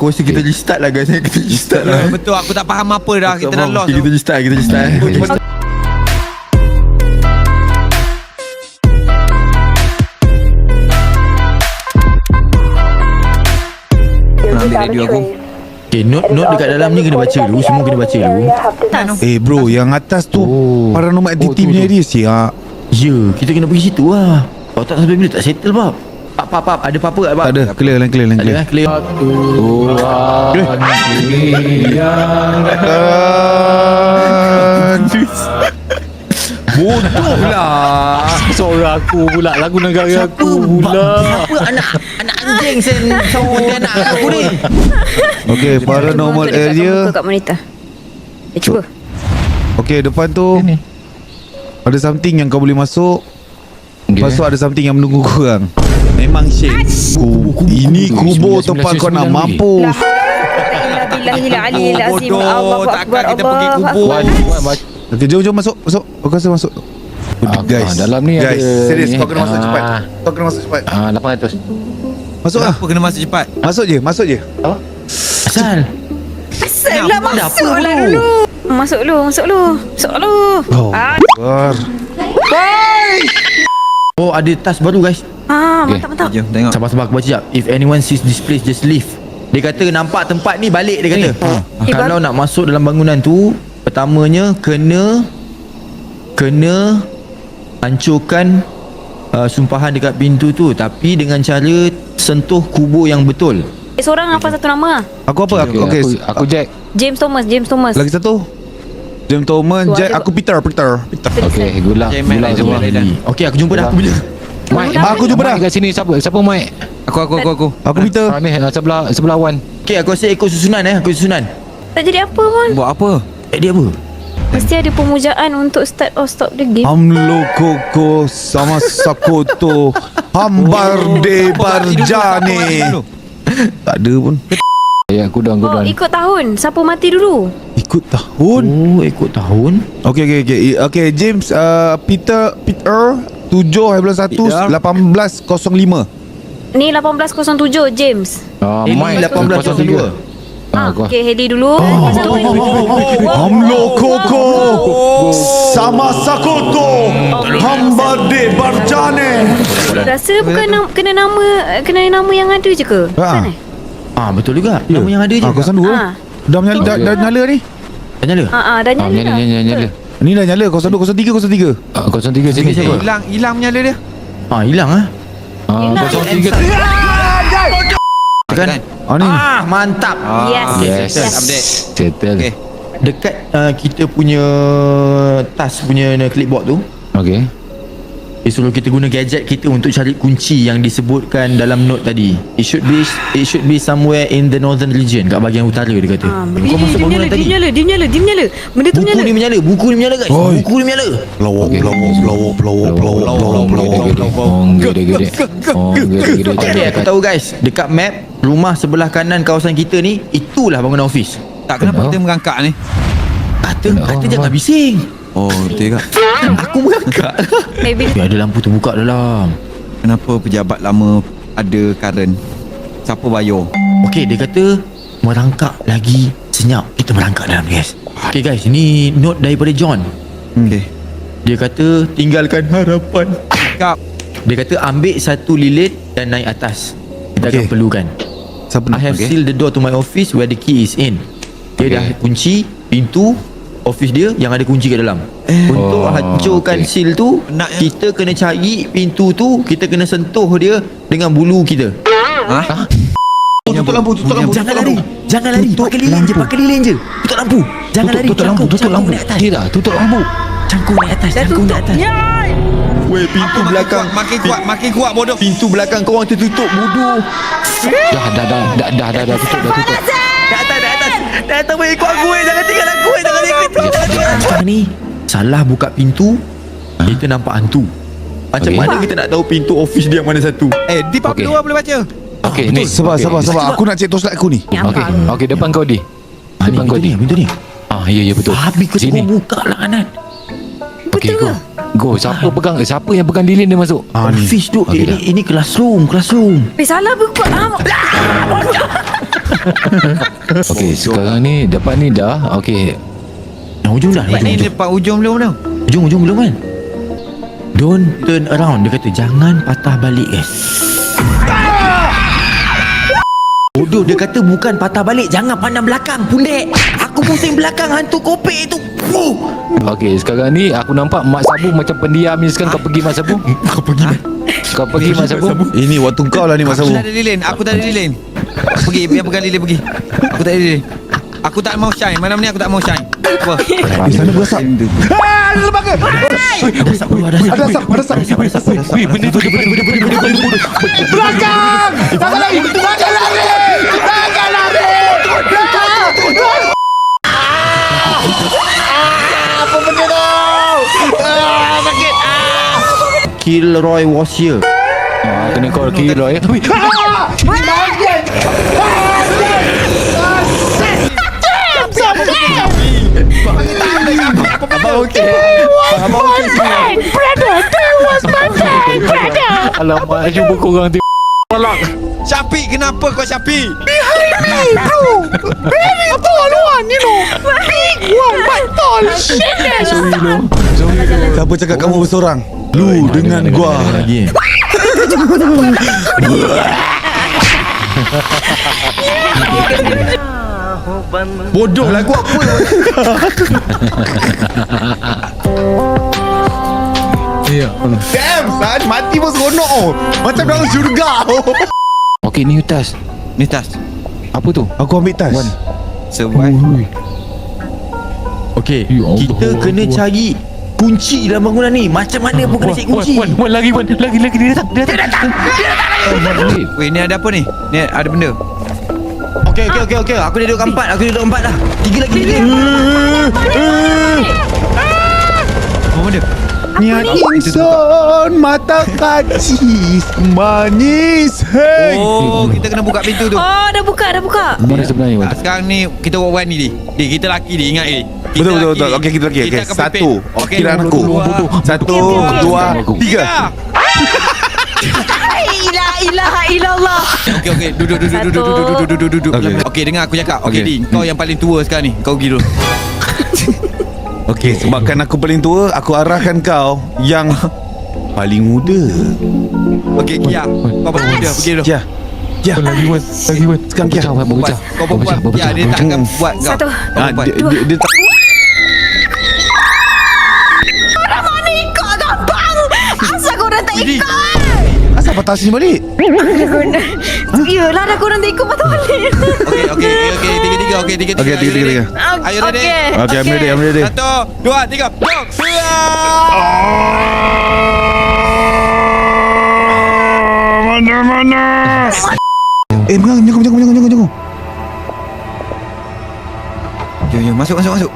Aku rasa kita just start lah guys. Kita just start lah. Betul aku tak faham apa dah Kita dah lost Okay, kita just start Kita just start. Eh. Ambil radio aku. Okay note, note dekat dalam ni Kena baca dulu. Semua kena baca dulu. Eh bro yang atas tu Oh. Paranormal Oh, activity tu, punya area siap Ya Kita kena pergi situ lah. Kalau tak sampai bila tak settle bab Pap pap pap. Ada apa-apa tak ada. Clear line clear line Tak ada clear kan clear. Bodoh lah Suara aku pula Lagu negara aku pula. Apa anak Anak anjing sen Sama dia anak aku ni? Okay paranormal dekat area. Buka kat monitor. Eh cuba. Okay depan tu Ada something yang kau boleh masuk Lepas tu ada something yang menunggu korang. Memang shit Ku- Ini kubur tempat kau nak mampus. azim Bodoh. Takkan kita pergi kubur. Okay jom jom masuk Masuk. Aku rasa masuk? Ah, Guys. ah, dalam ni Guys ada serius ni. kau kena masuk Ah. cepat. Kau kena masuk cepat. Ah, 800 Masuk lah. Kenapa kena masuk cepat? Masuk je Masuk je. Asal? Asal lah masuk lah dulu. Masuk dulu Masuk dulu. Masuk dulu. Oh Ah, Oh ada tas baru guys. Ah Okay. mantap mantap. Jom tengok. Sabar-sabar aku baca sekejap. If anyone sees this place just leave. Dia kata nampak tempat ni balik dia kata. Eh, Kalau nak masuk dalam bangunan tu Pertamanya kena Kena Hancurkan uh, Sumpahan dekat pintu tu. Tapi dengan cara Sentuh kubur yang betul. Eh seorang apa satu nama? Aku apa? Aku Okay, Okay aku, aku Jack. James Thomas James Thomas. Lagi satu Jam Thomas Tu Jack Aku Peter Peter. Peter. Mac Gulang lain semua. Okay aku jumpa dah Aku bila Mike Aku jumpa dah. Kat sini. Siapa Siapa Mike? Aku aku aku aku. Aku Peter. Ah, ni ah, sebelah sebelah Wan. Okay aku rasa ikut susunan eh. Aku susunan. Tak jadi apa pun Buat apa? Eh dia apa? Mesti ada pemujaan Untuk start or stop the game. Hamlo koko sama sakoto. Hambar de barjane Tak ada pun. Ya aku down aku Oh down. ikut tahun. Siapa mati dulu Ikut tahun? Oh ikut tahun. Okay okay okay I- Okay James uh, Peter Peter 7 12 1 Peter. 1805 Ni 1807 James. Ah, Ini Mike. 1802 Ah, kau- okay Heli dulu. Hamlo koko. Sama sakoto. Hambar de barjane. Rasa bukan kena nama Kena nama yang ada je ke? Ha. Ah betul juga. Nama yang ada je Ah, kosan dua. Ah. Dah menyala, dah, dah nyala ni Dah nyala? Ah, ah, dah Ah, nyala nyala dah. nyala nyala. Ni dah nyala Kosan dua, kosan tiga, kosan tiga. Ah, 03 sini? Hilang hilang menyala dia. Ah hilang ah Ah, Hilang. 03 Kan? Ah ni. Ah mantap. Yes. Yes Yes. Update. Settle. Okay Dekat uh, kita punya Tas punya clipboard tu Okay Dia suruh kita guna gadget kita untuk cari kunci yang disebutkan dalam note tadi. It should be it should be somewhere in the northern region kat bahagian utara dia kata. Ah, Kau masuk dia bangunan menyala, tadi. dia menyala, dia menyala, dia menyala. Benda tu Buku menyala. ni menyala, buku ni menyala guys. Oi. Buku ni menyala. Pelawak, pelawak, pelawak, pelawak, pelawak, pelawak, pelawak Oh gede-gede Oh gede-gede Okay, aku tahu guys, dekat map rumah sebelah kanan kawasan kita ni itulah bangunan office. Tak kenapa Oh. kita merangkak ni Kata kata jangan bising. Oh betul juga Aku merangkak. Maybe Ya, ada lampu terbuka dalam. Kenapa pejabat lama ada current Siapa bayar Okey, dia kata merangkak lagi senyap. Kita merangkak dalam guys. Okay guys, ini note daripada John. Okay Dia kata tinggalkan harapan. Kap Dia kata ambil satu lilit dan naik atas. Kita Okey. akan perlukan. Siapa I nak? have Okay. sealed the door to my office where the key is in. Dia Okay. dah kunci pintu office dia yang ada kunci kat dalam. Untuk Oh, hancurkan okay. seal tu, ya? kita kena cari pintu tu, kita kena sentuh dia dengan bulu kita. Ha? Tutup lampu, tutup lampu Jangan lari. Jangan lari. Pakai lilin je, pakai lilin je. Tutup lampu. Jangan lari. Tutup lampu Tutup lampu. Dia dah tutup lampu Cangkung naik atas, cangkung naik atas. Weh, pintu belakang. Makin kuat Makin kuat bodoh Pintu belakang kau orang tertutup bodoh. Dah dah dah dah dah dah dah tutup dah tutup Dah atas, dah weh, ikut aku weh. Jangan tinggal aku weh. Jangan ikut aku. Sekarang ni salah buka pintu, kita nampak hantu. Macam Okey. mana kita nak tahu pintu office dia mana satu? Eh di Okay. okay. luar boleh baca Okay ni Sabar, okay. sabar, sabar Aku nak cek toslight aku ni Okay Okay depan kau di Ah, Depan kau pintu di ni, pintu ni. Ah ya ya betul Habis kau Sini kau buka lah kanan. Okay Betul go Go Siapa pegang eh, Siapa yang pegang lilin dia masuk Ah ni Office tu, Okey, ini, dah. ini classroom, classroom. Eh salah buka ah. Okey, sekarang ni dapat ni dah. Okey. Yang ujung dah Ni Ujung, lepas ujung belum belum. ujung, ujung belum kan Don't turn around Dia kata jangan patah balik guys Bodoh dia kata bukan patah balik Jangan pandang belakang Pundek Aku pusing belakang Hantu kopek tu Fuh. Okey, sekarang ni aku nampak Mak Sabu macam pendiam ni sekarang kau pergi Mak Sabu. Kau pergi ha? Kau pergi Mak Sabu. Ini waktu kau lah ni Mas Aku Abu tak ada lilin. Aku tak ada lilin. Pergi, biar pegang lilin pergi. Aku tak ada lilin. Aku tak mau shine. Mana ni aku tak mau shine. Apa? Di sana berasap. Ada asap dulu Ada asap Ada asap Ada asap Ada asap Ada asap Weh, benda tu benda benda benda benda benda benda. Belakang! Jangan lari! Jangan lari Jangan lari! Kilroy was here Ah, kena call kira eh. Alamak, aku jumpa korang tu Malak Syafiq, kenapa kau Syafiq? Behind me, bro Very tall one, you know Big one, but tall Shit, that's Sorry, bro Sorry, bro Siapa cakap kamu bersorang? Lu dengan gua Lagi Takut, takut, takut Bodoh lah gua apa Damn son Mati pun seronok oh. Macam dalam syurga oh. Okey, ni tas. Ni tas. Apa tu? Aku ambil tas Survive. Okey Ya. Kita kena cari Kunci dalam bangunan ni Macam mana pun kena cari kunci Wan, Wan, lagi Wan, lagi lagi dia datang, dia datang. Dia datang. Weh, ni ada apa ni? Ni ada benda. Okey okey okey okey Aku dah duduk empat Aku dah duduk empat dah Tiga lagi tiga Apa benda? Niat insan Mata kacis Manis Hey Oh, kita kena buka pintu tu. Oh dah buka dah buka Mana sebenarnya Wan? Ah, sekarang ni kita buat ni di. Di kita laki di ingat ni. Kita Betul betul laki. betul Okey kita lagi Kita okay. Satu. Okey, Kiraan aku Satu. Dua Tiga tiga. La ilaha illallah Okey okey duduk duduk duduk duduk duduk duduk duduk. Okey. Okey dengar aku cakap. Okey Okey. di, kau yang paling tua sekarang ni. Kau pergi dulu. Okey sebabkan aku paling tua Aku arahkan kau Yang Paling muda Okey Kia. Kau paling muda pergi dulu. Ya Ya Lagi Wan, lagi Wan. Sekarang Kia Wan, Buat. Kau. Berpecah, Ya dia tak akan buat kau. Satu. Kau Ah, dia, dia, dia tak Mana ikut gampang Asal korang tak Jadi- ikut Asal patah sini balik Yelah dah korang tak ikut patah balik Okey okey okey okey tiga tiga okey tiga tiga. Okey, tiga, tiga, tiga. Are you ready? Okay. Okay I'm ready I'm ready Satu, dua, tiga, go! Eh mengang Jangan jangan jangan jangan jangan Yo yo masuk masuk masuk.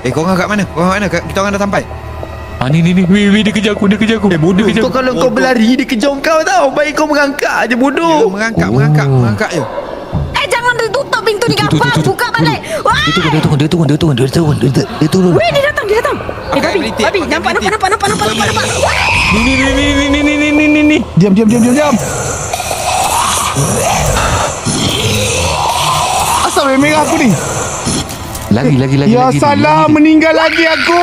Eh korang kat mana? Korang kat mana? Kita orang dah sampai. Ah ni ni ni, weh weh dia kejar aku, dia kejar aku. Eh Bodoh Kau kalau kau berlari Dia kejar kau tau Baik kau merangkak je Dia bodoh merangkak merangkak merangkak je. Eh jangan dia tutup pintu ni gampang Buka balik Wah Dia turun, dia turun, dia turun, dia turun, dia turun, dia turun, dia turun. Weh dia datang dia datang Eh babi Babi nampak nampak nampak nampak nampak nampak Ni ni ni ni ni ni ni ni ni ni. Diam diam diam diam diam Asal merah aku ni Lagi lagi lagi Ya lagi. salah lagi. meninggal lagi aku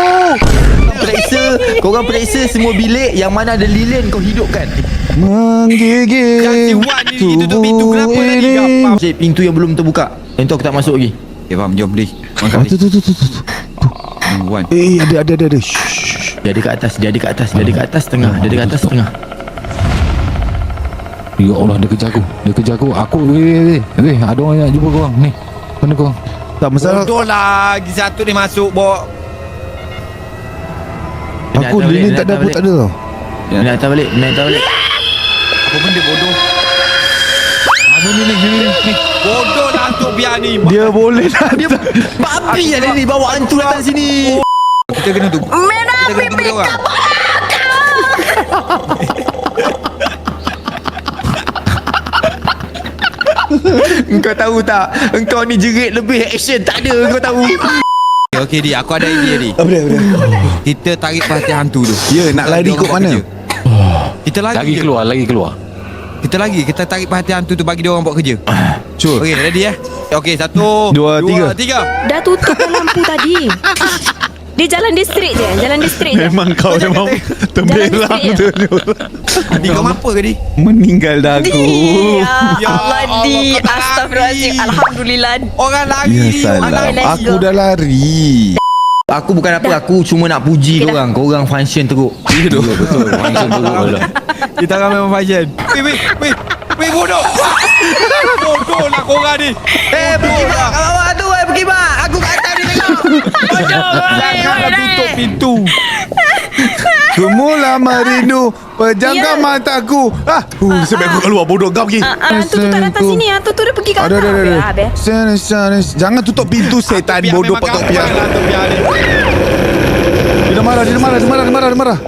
Periksa Korang periksa semua bilik Yang mana ada lilin Kau hidupkan Menggigit Kaki Wan ni tutup pintu kenapa lagi gampang? Cik pintu yang belum terbuka Yang tu aku tak masuk lagi Okay faham jom beli. Makan Ah, beli. tu, tu, tu, tu, tu. Wan. Eh ada ada ada ada Shh. Dia ada kat atas Dia ada kat atas Dia ada kat atas tengah Dia ada kat atas tengah Ya Allah dia kejar aku. Dia kejar aku. Aku weh weh weh. Weh ada orang nak jumpa korang. Ni. Mana korang? Tak masalah Bodoh lagi satu ni masuk nak Aku lilin dia tak ada hantar tak ada tau Dia nak hantar balik Dia nak hantar balik Apa benda bodoh? Ah ni ni ni ni ni. ni. Bodoh lah untuk biar ni. Dia boleh nak Dia Babi ada ni Bawa hantu datang sini Kita kena tu. Merah Kita kena tunggu dia orang. Engkau tahu tak Engkau ni jerit lebih action Tak ada Engkau tahu Okay, okay di, aku ada idea di. Apa dia apa dia Kita tarik perhatian hantu tu. Ya nak lari ikut mana. Kita lagi Lagi je. keluar, lagi keluar. Kita lagi Kita tarik perhatian hantu tu bagi dia orang buat kerja. Sure Okey, ready eh? Okey, satu Dua, tiga. tiga Dah tutup lampu tadi. Dia jalan dia straight je. Jalan dia straight je. Memang kau memang Tembelang Jalan tu Di kau mampu ke, Di? Meninggal dah aku. Ya, Ya Allah di. Astagfirullahaladzim. Alhamdulillah. Orang lari Ya salah. Aku dah lari. Aku bukan apa Aku cuma nak puji Okey dah. korang. Korang function teruk. Ya betul Function teruk lah Kita orang memang fashion Weh, weh, weh Weh, bodoh. Bodoh lah korang ni. Eh pergi mak kat bawah tu eh Pergi mak Aku kat atas ni tengok. Tutup pintu. Semula merindu Pejamkan Ya. mataku. Ah, uh, Sebab aku keluar bodoh kau pergi. Ah, ah, Hantu tu kat atas sini. Hantu tu dia pergi kat Ada atas. ada ada Ah, Jangan tutup pintu setan. bodoh kapal pian lah. Dia. Marah dia marah dia marah dia marah dia marah.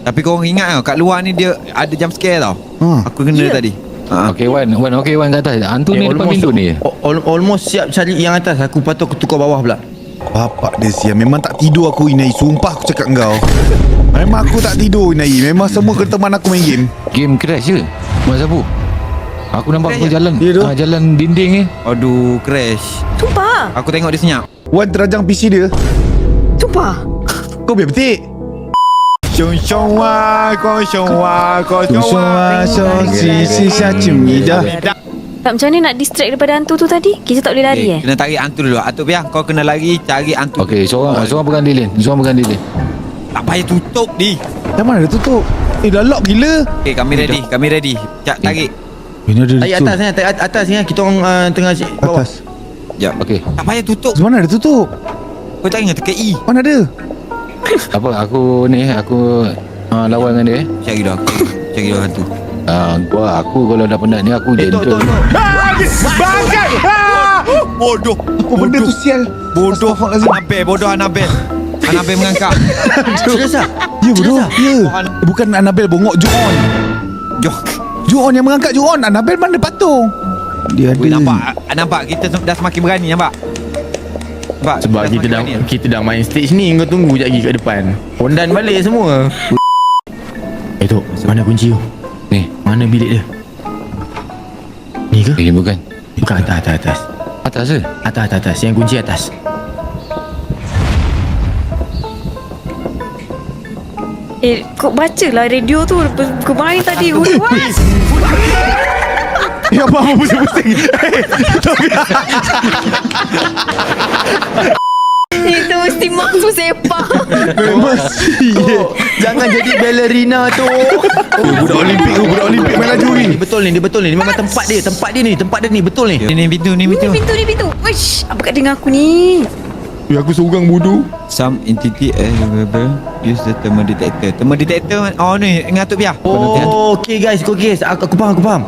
Tapi korang ingat tau Kat luar ni dia Ada jump scare tau. Ha. Aku kena Ya. tadi. Ha. Okay Wan. Wan okay Wan kat atas. Hantu ni depan pintu. ni. Al- Almost siap cari yang atas. Aku patut aku tukar bawah pula Bapak dia siap Memang tak tidur aku Inai Sumpah aku cakap kau Memang aku tak tidur Inai Memang semua kena teman aku main game Game crash je Mak apa? Aku nampak crash aku jalan uh, Jalan dinding ni Aduh crash Sumpah Aku tengok dia senyap Wan terajang PC dia Sumpah Kau biar petik Xiong xiong wa, kong xiong wa, kong xiong wa, xiong xiong xiong xiong xiong 的 Tak macam mana nak distract daripada hantu tu tadi? Kita tak boleh lari eh Kena tarik hantu dulu. Atuk Piah Kau kena lari Cari hantu Okay seorang Seorang pegang lilin Seorang pegang lilin Tak payah tutup di Dah mana dia tutup? Eh dah lock gila. Okay kami ready Kami ready. Cak tarik. Ini ada Tarik atas ni Tarik at- atas ni Kita orang uh, tengah si- bawah. Atas. Sekejap. Okay Tak payah tutup. Mana dia tutup? Kau tak ingat tekan E Mana ada? Apa? Aku ni Aku ah, Lawan dengan dia eh. Cari dah Cari dah hantu Ah, gua aku kalau dah penat ni aku Eh tok gentle. tok tok. Bangkai Bodoh. Apa benda tu sial. Bodoh. Anabel Bodoh Anabel. Anabel mengangkat. Serius tak? Ya bodoh. Ya. Bukan- Bukan Annabelle bongok Juon Jok Juon yang mengangkat Juon Annabelle mana patung? Dia ada. nampak Nampak kita dah semakin berani nampak? Nampak Sebab kita dah berani. kita dah main stage ni Kau tunggu sekejap lagi kat depan. Pondan balik semua. Eh tok Mana kunci tu? Mana bilik dia? Ni ke? ini bukan. Bukan atas atas atas Atas ke? Atas atas atas Yang kunci atas Eh kau baca lah radio tu Kemarin tadi What? Ya apa apa pusing-pusing Itu mesti masuk sepak. Mesti. Tok Jangan jadi ballerina tu. Budak Olimpik tu Budak Olimpik main laju ni. Betul ni Dia betul ni. Memang tempat dia Tempat dia ni Tempat dia ni. Betul ni. Ni ni pintu ni Ni pintu pintu ni pintu. Wish Apa kat dengan aku ni? Ya aku seorang bodoh. Some entity available Use the thermal detector. Thermal detector Oh ni Dengan Atuk Piah Oh okay guys Okay guys. Aku, aku faham aku faham.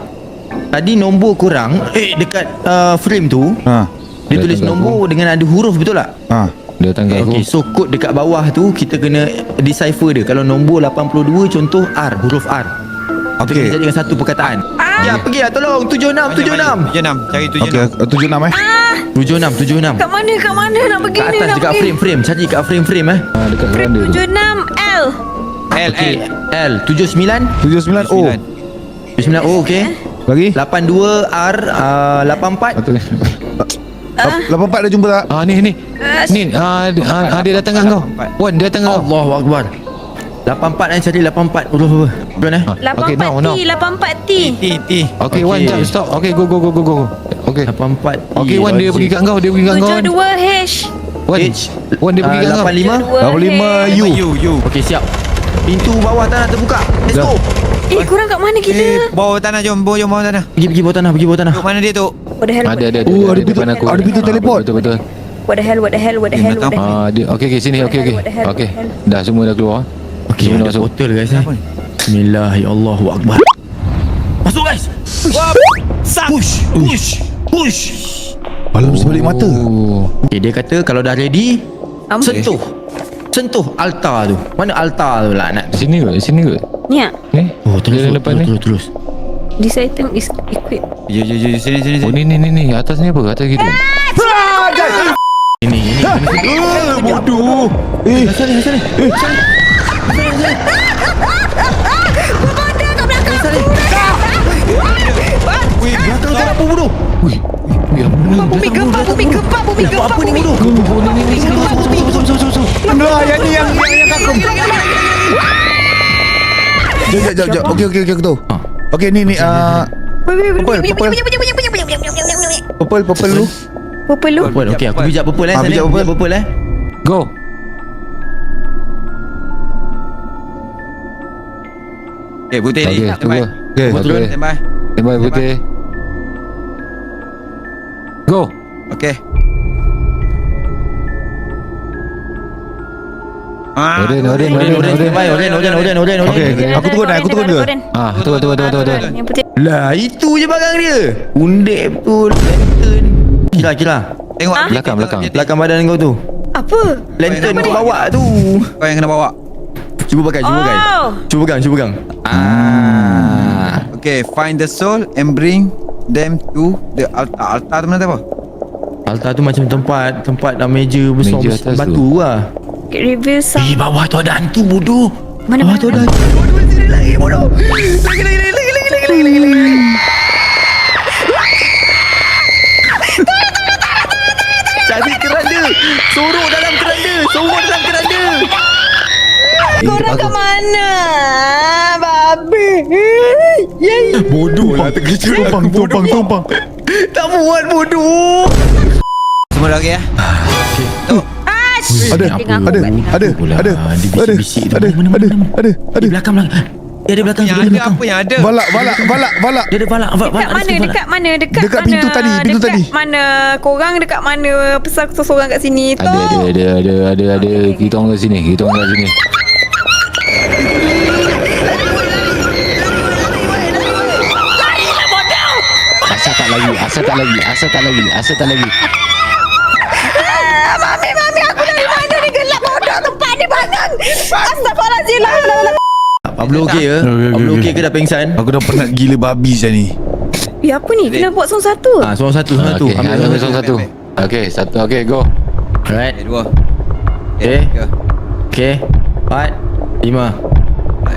Tadi nombor korang Eh dekat uh, frame tu Ha. Dia tulis nombor Dengan ada huruf betul tak? Ha Dia datang aku. Okay so code dekat bawah tu Kita kena decipher dia. Kalau nombor 82 Contoh R Huruf R. Okey. Kita jadikan satu perkataan. Ya pergi lah tolong. 76 76 Tujuh enam. Cari tujuh Okey enam tujuh enam eh? 76 76 Kat mana kat mana nak pergi Kat ni atas nak dekat pergi? frame frame Cari kat frame frame eh. Ah, dekat Frame veranda tu. 76L L. Okay L. L 79 Tujuh sembilan O. 79 oh okay Lagi? 82 R uh, 84 Betul. Lapan empat dah jumpa tak Ah ni ni. Ni ah, di- ah, ah, dia datang kau. Wan dia datang kau. Allahu Akbar 84 eh cari 84 Huruf apa Tuan eh Ah, Okay now 84T now. 84T T T Okay Wan Okay. jap stop. Okay go go go go go. Okay. 84 Okay Wan dia pergi kat kau, dia pergi kat kau. Wan. 72H Wan. H Wan dia pergi kat kau. 85 85 U U U Okey siap Pintu bawah tanah terbuka Let's go Eh korang kat mana Eh kita bawah tanah jom Bawah jom bawah tanah Pergi pergi bawah tanah Pergi bawah tanah Tuk mana dia tu What the hell Ada ada ada. Oh, ada depan pintu- aku. ada pintu teleport. Betul betul. What the hell What the hell What the Eh, hell What the hell Ah dia okey okey sini okey okey. Okey. what the hell? Dah semua dah keluar. Okey Semua dah ada masuk. portal guys eh? Bismillah Ya Allahu Akbar Masuk guys Push Push Push Alam sebalik mata Oh. Okay dia kata Kalau dah ready Sentuh Sentuh altar tu Mana altar tu lah nak Sini ke? Sini ke? Ni ah Ni? Oh terus terus depan terus, ni. terus terus This item is equipped Yo yo yo sini sini Oh sini ni ni ni ni atas ni apa? Atas gitu. Ini ini Eh bodoh Eh Asal ni asal ni Asal ni Ada kat belakang Asal ni Weh belakang apa bodoh? Ui, ui, apa ni? Bumi gempa, bumi gempa, bumi gempa, Apa ni bumi bodoh? Oh, ni, ni, ni, ni. Betul, betul, betul, betul. Nah, yang ni yang yang, yang kakung. Jom, jom, jom, jom. Okey, okey, okey, aku tahu. Okey, ni ni uh, Purple, purple. purple, purple dulu. Purple lu. Purple. Okey, aku bijak purple eh. Sana. bijak purple. purple eh. Go. Okay putih ni Okey, tunggu. Okey. Okey. Stand by putih. Go. Okay Ah, Oren, oren, Oren, oren, oren, oren. oren, oren, oren, oren, oren. Okey, aku turun dah, aku turun ke? Ah, betul, betul. Yang putih. Lah, itu je barang dia. Undek betul. Lantern. Kira, kira. Tengok Ah? Belakang, belakang. Belakang badan kau tu. Apa? Lantern kau bawa tu. Kau yang kena bawa Cuba pakai, cuba pakai. Oh. Cuba pegang, cuba pegang. Ah. Okay find the soul And bring them to The altar Altar tu mana tu apa Altar tu macam tempat tempat dalam meja besar Meja besar batu tu. lah. Reveal Eh, bawah tu ada hantu bodoh. Mana, Bawah mana, tu ada hantu. Bodoh sini lagi bodoh. Lagi lagi lagi lagi lagi lagi lagi lagi. Cari keranda. Sorok dalam keranda. Sorok dalam keranda. Korang kat mana? Babi. Yay. Bodoh lah terkejut. Tumpang, tumpang, tumpang. Tak muat bodoh. Semua dah okey eh Ash. Ada, ada, ada, ada, ada, ada, Mana, mana, ada, mana? ada, ada. Belakang belakang. Dia ada belakang. Yang ada belakang. apa yang ada Balak, balak, balak, balak. Dia ada balak. balak, Dekat balak, mana? balak. Dekat mana? Dekat, Dekat mana? pintu tadi, pintu dekat tadi. mana? Korang dekat mana? Pesan seseorang kat sini tu. Ada, ada, ada, ada, ada, ada. Kita orang kat sini. Kita orang kat sini. Asal tak lagi, asal tak lagi, asal tak lagi, asal tak lagi. Ah, Mami, mami, aku dari mana ni gelap ni bangun. Astagfirullahaladzim. lah, lah, lah. Pablo okey ke? Okey, okey, Pablo okey. ke dah pengsan? Aku dah penat gila babi saya ni. Ya apa ni? Kena buat song satu. Ah, seorang satu, seorang satu. Okey, Ambil seorang satu, satu. satu. Okey, satu. Okey, go. Alright. Okay dua Okay. tiga. Okay. Empat. Lima.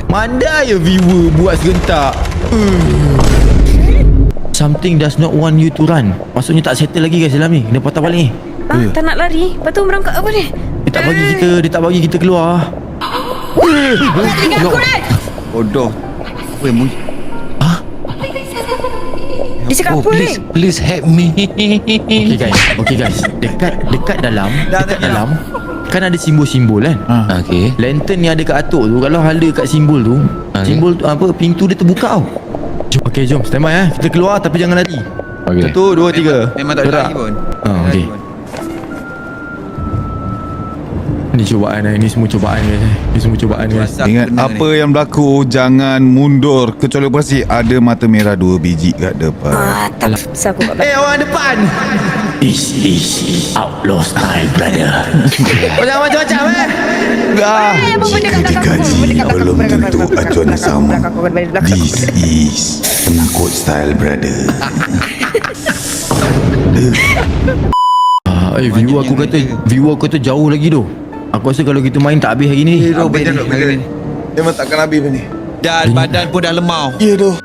Mandai ya viewer buat serentak. Uh. Something does not want you to run. Maksudnya tak settle lagi guys dalam ni. Kena patah balik ni. Ah, tak nak lari. Lepas tu merangkak apa ni? Tak bagi kita, dia tak bagi kita keluar. Tinggal aku ni. Bodoh Weh mu Dia cakap Oh, apa ni? please, please help me. Okay guys, okay guys. Dekat dekat dalam, Dah, dekat dah, dalam kan ada simbol-simbol kan? Okey. Lantern yang ada kat atuk tu Kalau ada kat simbol tu Okay. Simbol tu apa Pintu dia terbuka tau Okay jom stand by eh Kita keluar tapi jangan lari Okey. Satu dua tiga Memang tak ada lagi pun Ah, Tak ada okey. lagi pun. Ni cubaan eh Ni semua cubaan guys eh. Ni semua cubaan guys Ingat apa ni. yang berlaku Jangan mundur Kecuali pasti ada mata merah dua biji kat depan Ah, tak. Pasal aku kat belakang. Eh orang depan This is outlaw style brother Kau jangan macam-macam eh Dah Jika gaji belum tentu acuan sama This is penakut style brother ah, Eh viewer aku kata Viewer aku kata jauh lagi tu Aku rasa kalau kita main tak habis hari ni? Habis ni, hari ni. Memang takkan habis ni Dah badan pun dah lemau. Ya doh